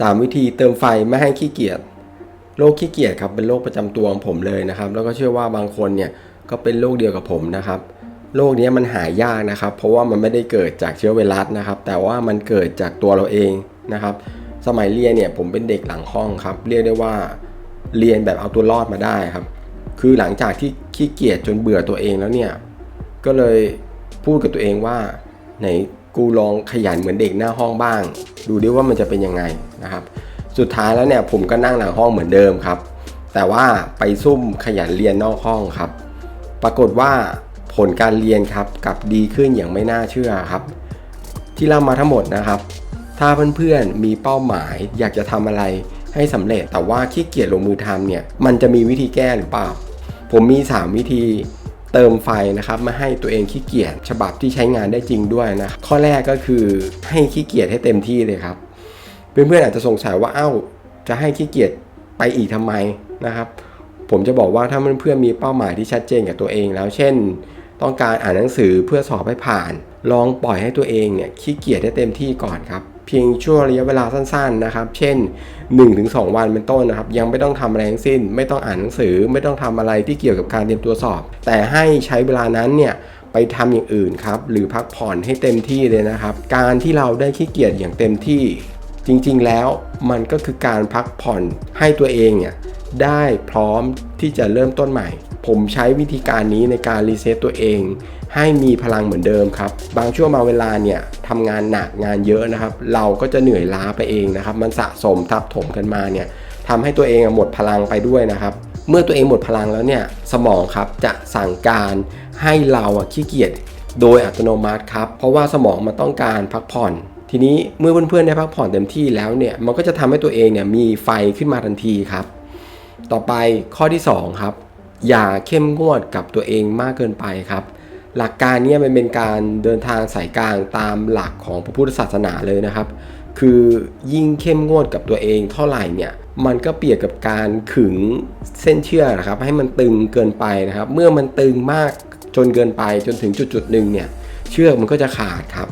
3 วิธีเติมไฟไม่ให้ขี้เกียจโรคขี้เกียจครับเป็นโรคประจำตัวของผมเลยนะครับ แล้วก็เชื่อว่าบางคนเนี่ยก็เป็นโรคเดียวกับผมนะครับโรคนี้มันหายากนะครับ เพราะว่ามันไม่ได้เกิดจากเชื้อไวรัสนะครับ แต่ว่ามันเกิดจากตัวเราเองนะครับ สมัยเรียนเนี่ยผมเป็นเด็กหลังห้องครับ เรียกได้ว่าเรียนแบบเอาตัวรอดมาได้ครับ คือหลังจากที่ขี้เกียจจนเบื่อตัวเองแล้วเนี่ยก็เลยพูดกับตัวเองว่าไหน กูลองขยันเหมือนเด็กหน้าห้องบ้าง ดูดิว่ามันจะเป็นยังไงนะครับ สุดท้ายแล้วเนี่ยผมก็นั่งหลังห้องเหมือนเดิมครับ แต่ว่าไปซุ่มขยันเรียนนอกห้องครับ ปรากฏว่าผลการเรียนครับกลับดีขึ้นอย่างไม่น่าเชื่อครับ ที่เล่ามาทั้งหมดนะครับ ถ้าเพื่อนๆมีเป้าหมายอยากจะทำอะไรให้สำเร็จแต่ว่าขี้เกียจลงมือทำเนี่ยมันจะมีวิธีแก้หรือเปล่า ผมมี 3 วิธี เติมไฟนะครับมาให้ตัวเองขี้เกียจฉบับที่ใช้งานได้จริงด้วยนะข้อแรกก็คือให้ขี้เกียจให้เต็มที่เลยครับ เพื่อนๆอาจจะสงสัยว่าเอ้าจะให้ขี้เกียจไปอีกทำไมนะครับ ผมจะบอกว่าถ้าเพื่อนๆมีเป้าหมายที่ชัดเจนกับตัวเองแล้ว เช่น ต้องการอ่านหนังสือเพื่อสอบให้ผ่าน ลองปล่อยให้ตัวเองเนี่ยขี้เกียจให้เต็มที่ก่อนครับ เพียงช่วงระยะเวลาสั้น ๆนะครับ เช่น 1-2 วันเป็นต้นนะครับ ยังไม่ต้องทำอะไรทั้งสิ้น ไม่ต้องอ่านหนังสือ ไม่ต้องทำอะไรที่เกี่ยวกับการเตรียมตัวสอบ แต่ให้ใช้เวลานั้นเนี่ยไปทำอย่างอื่นครับ หรือพักผ่อนให้เต็มที่เลยนะครับ การที่เราได้ขี้เกียจอย่างเต็มที่ จริงๆแล้วมันก็คือการพักผ่อนให้ตัวเองเนี่ยได้พร้อมที่จะเริ่มต้นใหม่ ผมใช้วิธีการนี้ในการรีเซ็ตตัวเอง ให้มีพลังเหมือนเดิมครับ บางช่วงบางเวลาเนี่ยทำงานหนักงานเยอะนะครับ เราก็จะเหนื่อยล้าไปเองนะครับ มันสะสมทับถมกันมาเนี่ยทำให้ตัวเองหมดพลังไปด้วยนะครับ เมื่อตัวเองหมดพลังแล้วเนี่ยสมองครับจะสั่งการให้เราขี้เกียจโดยอัตโนมัติครับ เพราะว่าสมองมันต้องการพักผ่อนทีนี้เมื่อเพื่อนๆได้พักผ่อนเต็มที่แล้วเนี่ยมันก็จะทำให้ตัวเองเนี่ยมีไฟขึ้นมาทันทีครับ ต่อไปข้อที่ 2 ครับ อย่าเข้มงวดกับตัวเองมากเกินไปครับ หลักการนี้มันเป็นการเดินทางสายกลางตามหลักของพระพุทธศาสนาเลยนะครับ คือยิ่งเข้มงวดกับตัวเองเท่าไหร่เนี่ยมันก็เปรียบกับการขึงเส้นเชือกนะครับ ให้มันตึงเกินไปนะครับ เมื่อมันตึงมากจนเกินไปจนถึงจุดๆหนึ่งเนี่ยเชือกมันก็จะขาดครับ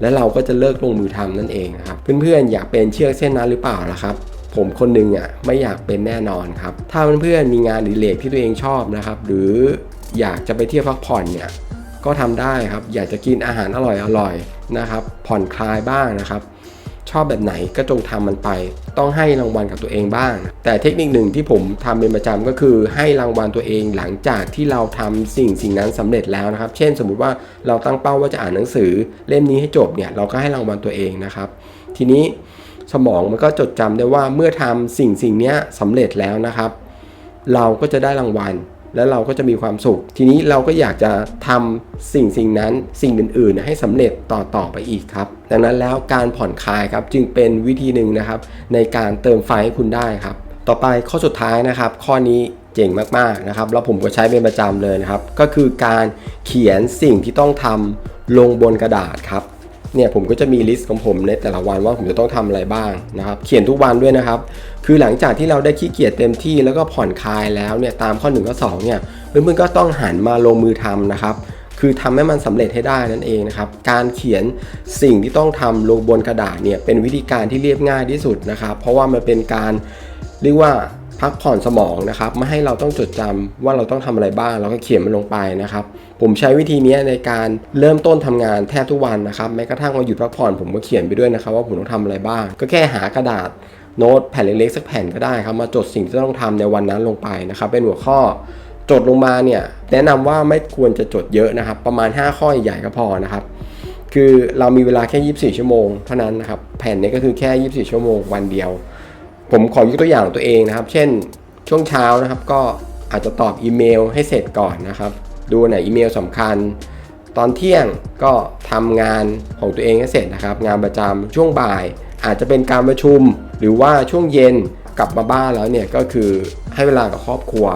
และเราก็จะเลิกลงมือทำนั่นเองนะครับ เพื่อนๆอยากเป็นเชือกเส้นนั้นหรือเปล่าล่ะครับ ผมคนหนึ่งอะไม่อยากเป็นแน่นอนครับ ถ้าเพื่อนๆมีงานดิเรกที่ตัวเองชอบนะครับ หรืออยากจะไปเที่ยวพักผ่อนเนี่ย ก็ทำได้ครับ อยากจะกินอาหารอร่อยๆนะครับ ผ่อนคลายบ้างนะครับ ชอบแบบไหนก็จงทำมันไป ต้องให้รางวัลกับตัวเองบ้าง แต่เทคนิคหนึ่งที่ผมทำเป็นประจำก็คือให้รางวัลตัวเองหลังจากที่เราทำสิ่งสิ่งนั้นสำเร็จแล้วนะครับ เช่น สมมุติว่าเราตั้งเป้าว่าจะอ่านหนังสือเล่มนี้ให้จบเนี่ยเราก็ให้รางวัลตัวเองนะครับ ทีนี้สมองมันก็จดจำได้ว่าเมื่อทำสิ่งสิ่งนี้สำเร็จแล้วนะครับ เราก็จะได้รางวัล แล้วเราก็จะมีความสุข ทีนี้เราก็อยากจะทำสิ่งสิ่งนั้นสิ่งอื่น ๆ ให้สำเร็จต่อต่อไปอีกครับ ดังนั้นแล้วการผ่อนคลายครับจึงเป็นวิธีหนึ่งนะครับ ในการเติมไฟให้คุณได้ครับ ต่อไปข้อสุดท้ายนะครับ ข้อนี้เจ๋งมากๆนะครับแล้วผมก็ใช้เป็นประจำเลยนะครับ ก็คือการเขียนสิ่งที่ต้องทำลงบนกระดาษครับ เนี่ยผมก็จะมีลิสต์ของผมในแต่ละวันว่าผมจะต้องทำอะไรบ้างนะครับ เขียนทุกวันด้วยนะครับ คือหลังจากที่เราได้ขี้เกียจเต็มที่แล้วก็ผ่อนคลายแล้วเนี่ยตามข้อ1ข้อ2เนี่ยเพื่อนๆก็ต้องหันมาลงมือทำนะครับ คือทำให้มันสำเร็จให้ได้นั่นเองนะครับ การเขียนสิ่งที่ต้องทำลงบนกระดาษเนี่ยเป็นวิธีการที่เรียบง่ายที่สุดนะครับ เพราะว่ามันเป็นการเรียกว่า พักผ่อนสมองนะครับไม่ให้เราต้องจดจำว่าเราต้องทำอะไรบ้างเราก็เขียนมันลงไปนะครับผมใช้วิธีนี้ในการเริ่มต้นทำงานแทบทุกวันนะครับแม้กระทั่งวันหยุดพักผ่อนผมก็เขียนไปด้วยนะครับว่าผมต้องทำอะไรบ้าง ก็แค่หากระดาษโน้ตแผ่นเล็กๆสักแผ่นก็ได้ครับมาจดสิ่งที่ต้องทำในวันนั้นลงไปนะครับเป็นหัวข้อจดลงมาเนี่ยแนะนำว่าไม่ควรจะจดเยอะนะครับ ประมาณ 5 ข้อใหญ่ก็พอนะครับคือเรามีเวลาแค่ 24 ชั่วโมงเท่านั้นนะครับแผ่นนี้ก็คือแค่ 24 ชั่วโมงวันเดียว ผมขอยกตัวอย่างตัวเองนะครับ เช่นช่วงเช้านะครับ ก็อาจจะตอบอีเมลให้เสร็จก่อนนะครับ ดูไหนอีเมลสำคัญ ตอนเที่ยงก็ทำงานของตัวเองให้เสร็จนะครับ งานประจำช่วงบ่าย อาจจะเป็นการประชุม หรือว่าช่วงเย็นกลับมาบ้านแล้วเนี่ยก็คือให้เวลากับครอบครัว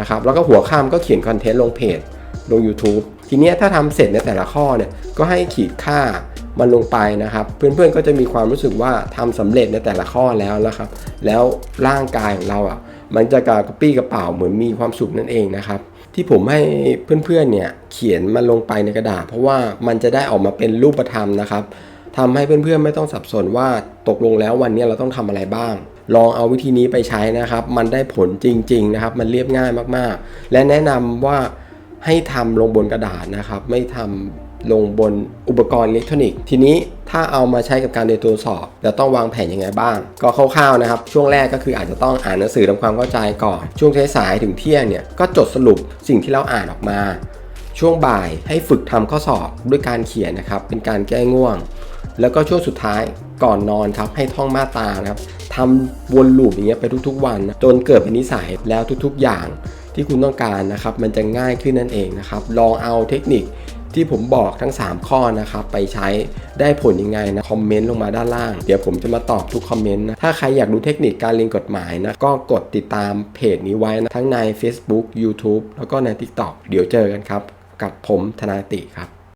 นะครับ แล้วก็หัวข้ามก็เขียนคอนเทนต์ลงเพจลง YouTube ทีนี้ถ้าทำเสร็จในแต่ละข้อเนี่ยก็ให้ขีดค่า มันลงไปนะครับ เพื่อนๆก็จะมีความรู้สึกว่าทำสำเร็จในแต่ละข้อแล้วนะครับ แล้วร่างกายของเราอะมันจะกระปี้กระเป๋าเหมือนมีความสุขนั่นเองนะครับ ที่ผมให้เพื่อนๆเนี่ยเขียนมันลงไปในกระดาษ เพราะว่ามันจะได้ออกมาเป็นรูปธรรมนะครับทำให้เพื่อนๆไม่ต้องสับสนว่าตกลงแล้ววันนี้เราต้องทำอะไรบ้างลองเอาวิธีนี้ไปใช้นะครับ มันได้ผลจริง ๆนะครับ มันเรียบง่ายมากๆ และแนะนำว่าให้ทำลงบนกระดาษนะครับ ไม่ทำ ลงบนอุปกรณ์อิเล็กทรอนิกส์ทีนี้ถ้าเอามาใช้กับการเรียนตัวสอบเราต้องวางแผนยังไงบ้าง ก็คร่าวๆนะครับ ช่วงแรกก็คืออาจจะต้องอ่านหนังสือทำความเข้าใจก่อน ช่วงสายๆถึงเที่ยงเนี่ยก็จดสรุปสิ่งที่เราอ่านออกมา ช่วงบ่ายให้ฝึกทำข้อสอบด้วยการเขียนนะครับ เป็นการแก้ง่วง แล้วก็ช่วงสุดท้ายก่อนนอนครับให้ท่องมาตานะครับทำวนลูปอย่างเงี้ยไปทุกๆ วัน จนเกิดเป็นนิสัยแล้วทุกๆ อย่างที่คุณต้องการนะครับ มันจะง่ายขึ้นนั่นเองนะครับ ลองเอาเทคนิค ที่ผมบอกทั้ง 3 ข้อนะครับไปใช้ได้ผลยังไงนะคอมเมนต์ลงมาด้านล่าง เดี๋ยวผมจะมาตอบทุกคอมเมนต์นะถ้าใครอยากดูเทคนิคการเรียนกฎหมายนะก็กดติดตามเพจนี้ไว้นะทั้งใน Facebook YouTube แล้วก็ใน TikTok เดี๋ยวเจอกันครับ กับผมธนาติครับ